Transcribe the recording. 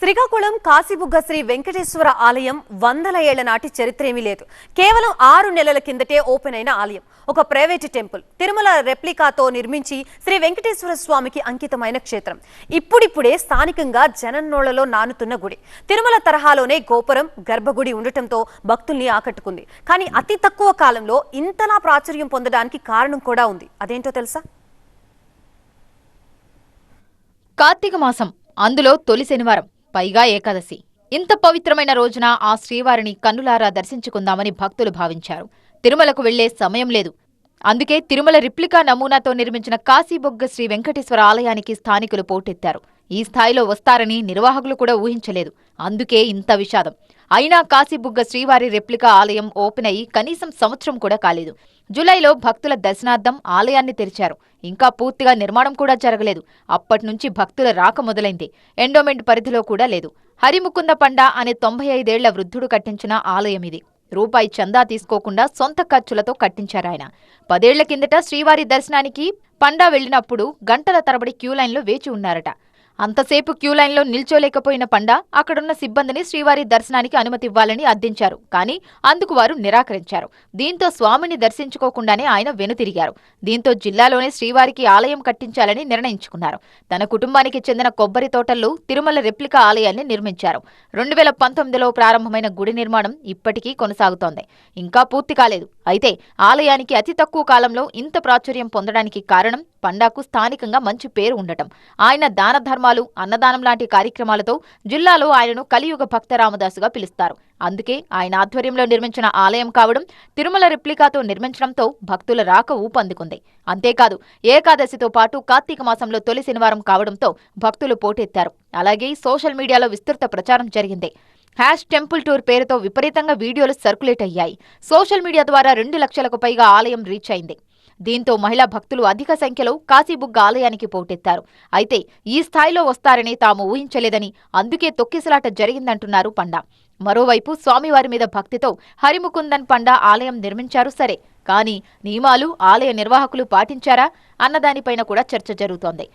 శ్రీకాకుళం కాశీబుగ్గ శ్రీ వెంకటేశ్వర ఆలయం వందల ఏళ్ళ నాటి చరిత్రేమీ లేదు. కేవలం ఆరు నెలల కిందటే ఓపెన్ అయిన ఆలయం. ఒక ప్రైవేటు టెంపుల్ తిరుమల రెప్లికాతో నిర్మించి శ్రీ వెంకటేశ్వర స్వామికి అంకితమైన క్షేత్రం. ఇప్పుడిప్పుడే స్థానికంగా జనన్నోళ్ళలో నానుతున్న గుడి. తిరుమల తరహాలోనే గోపురం గర్భగుడి ఉండటంతో భక్తుల్ని ఆకట్టుకుంది. కానీ అతి తక్కువ కాలంలో ఇంతలా ప్రాచుర్యం పొందడానికి కారణం కూడా ఉంది. అదేంటో తెలుసా? కార్తీక మాసం అందులో తొలి శనివారం. పైగా ఏకాదశి. ఇంత పవిత్రమైన రోజున ఆ శ్రీవారిని కన్నులారా దర్శించుకుందామని భక్తులు భావించారు. తిరుమలకు వెళ్ళే సమయం లేదు. అందుకే తిరుమల రిప్లికా నమూనాతో నిర్మించిన కాశీబొగ్గ శ్రీ వెంకటేశ్వర ఆలయానికి స్థానికులు పోటెత్తారు. ఈ స్థాయిలో వస్తారని నిర్వాహకులు కూడా ఊహించలేదు. అందుకే ఇంత విషాదం. అయినా కాశీబుగ్గ శ్రీవారి రెప్లికా ఆలయం ఓపెన్ అయి కనీసం సంవత్సరం కూడా కాలేదు. జులైలో భక్తుల దర్శనార్థం ఆలయాన్ని తెరిచారు. ఇంకా పూర్తిగా నిర్మాణం కూడా జరగలేదు. అప్పట్నుంచి భక్తుల రాక మొదలైంది. ఎండోమెంట్ పరిధిలో కూడా లేదు. హరిముకుంద పండ అనే తొంభై ఐదేళ్ళ వృద్ధుడు కట్టించిన ఆలయం ఇది. రూపాయి చందా తీసుకోకుండా సొంత ఖర్చులతో కట్టించారాయన పదేళ్ళ కిందట శ్రీవారి దర్శనానికి పండా వెళ్ళినప్పుడు గంటల తరబడి క్యూలైన్లో వేచి ఉన్నారట. అంతసేపు క్యూ లైన్లో నిల్చోలేకపోయిన పండా అక్కడున్న సిబ్బందిని శ్రీవారి దర్శనానికి అనుమతి ఇవ్వాలని అర్థించారు. కానీ అందుకు వారు నిరాకరించారు. దీంతో స్వామిని దర్శించుకోకుండానే ఆయన వెనుతిరిగారు. దీంతో జిల్లాలోనే శ్రీవారికి ఆలయం కట్టించాలని నిర్ణయించుకున్నారు. తన కుటుంబానికి చెందిన కొబ్బరి తోటల్లో తిరుమల రెప్లికా ఆలయాన్ని నిర్మించారు. రెండు వేల పంతొమ్మిదిలో ప్రారంభమైన గుడి నిర్మాణం ఇప్పటికీ కొనసాగుతోంది. ఇంకా పూర్తి కాలేదు. అయితే ఆలయానికి అతి తక్కువ కాలంలో ఇంత ప్రాచుర్యం పొందడానికి కారణం పండాకు స్థానికంగా మంచి పేరు ఉండటం. ఆయన దాన ధర్మాలు అన్నదానం లాంటి కార్యక్రమాలతో జిల్లాలో ఆయనను కలియుగ భక్త రామదాసుగా పిలుస్తారు. అందుకే ఆయన ఆధ్వర్యంలో నిర్మించిన ఆలయం కావడం తిరుమల రిప్లికాతో నిర్మించడంతో భక్తుల రాక ఊపందుకుంది అంతేకాదు ఏకాదశితో పాటు కార్తీక మాసంలో తొలి శనివారం కావడంతో భక్తులు పోటెత్తారు. అలాగే సోషల్ మీడియాలో విస్తృత ప్రచారం జరిగింది. హ్యాష్ టెంపుల్ టూర్ పేరుతో విపరీతంగా వీడియోలు సర్క్యులేట్ అయ్యాయి. సోషల్ మీడియా ద్వారా రెండు లక్షలకు పైగా ఆలయం రీచ్ అయింది. దీంతో మహిళా భక్తులు అధిక సంఖ్యలో కాశీబుగ్గ ఆలయానికి పోటెత్తారు. అయితే ఈ స్థాయిలో వస్తారని తాము ఊహించలేదని అందుకే తొక్కిసలాట జరిగిందంటున్నారు పండా. మరోవైపు స్వామివారి మీద భక్తితో హరిముకుందన్ పండా ఆలయం నిర్మించారు సరే కానీ నియమాలు ఆలయ నిర్వాహకులు పాటించారా? అన్నదానిపైన కూడా చర్చ జరుగుతోంది.